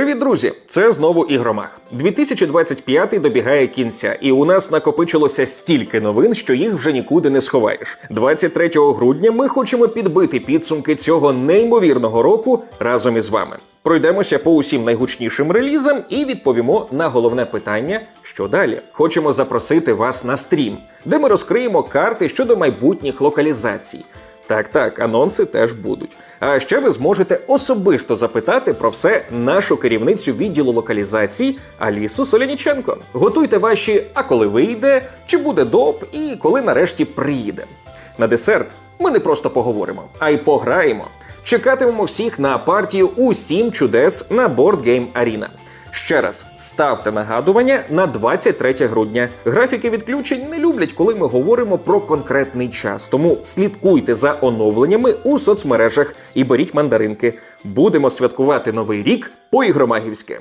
Привіт, друзі! Це знову ігромах. 2025 добігає кінця, і у нас накопичилося стільки новин, що їх вже нікуди не сховаєш. 23 грудня ми хочемо підбити підсумки цього неймовірного року разом із вами. Пройдемося по усім найгучнішим релізам і відповімо на головне питання, що далі. Хочемо запросити вас на стрім, де ми розкриємо карти щодо майбутніх локалізацій. Так, так, анонси теж будуть. А ще ви зможете особисто запитати про все нашу керівницю відділу локалізацій Алісу Соляніченко. Готуйте ваші, а коли вийде, чи буде доп, і коли нарешті приїде. На десерт ми не просто поговоримо, а й пограємо. Чекатимемо всіх на партію усім чудес на Board Game Arena. Ще раз ставте нагадування на 23 грудня. Графіки відключень не люблять, коли ми говоримо про конкретний час. Тому слідкуйте за оновленнями у соцмережах і беріть мандаринки. Будемо святкувати новий рік по ігромагівськи.